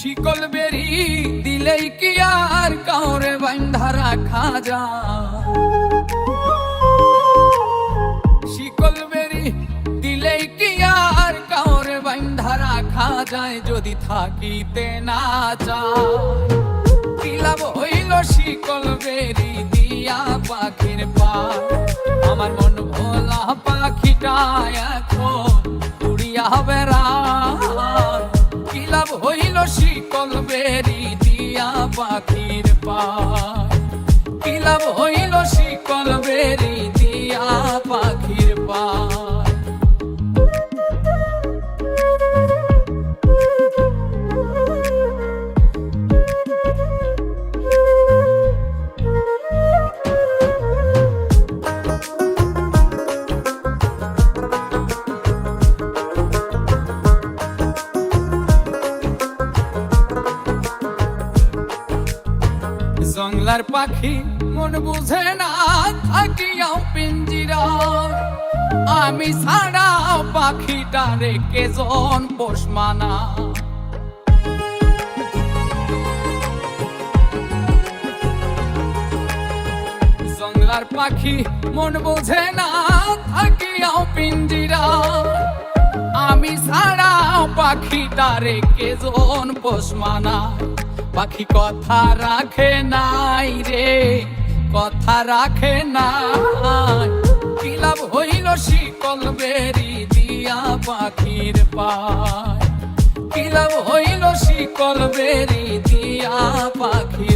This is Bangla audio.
শিকল বেরি দিলেই কি আর কাউরে বান্ধা রাখা যা শিকল বেরি দিলেই কি আর কাউরে বান্ধা রাখা যায় যদি থাকিতে না যা দিলাম হইল শিকল বেরি দিয়া পাখির পা আমার মন ভোলা পাখিটা এখন উড়িয়া হবে দিয়া পাখির পা। কিলাব হইল শিকল জংলার পাখি, মন বুঝে না থাকিয়াও পিঞ্জিরা। আমি ছাড়াও পাখিটা রেখে জন পোষ মানা। জংলার পাখি, মন বুঝে না থাকিয়াও পিঞ্জিরা। আমি ছাড়াও পাখিটা রেখে জন পোষ মানায় পাখি কথা রাখে রে কথা রাখে না। কি লাভ হইল শিকল বেরি দিয়া পাখির পায়? কি লাভ হইল শিকল বেরি দিয়া পাখি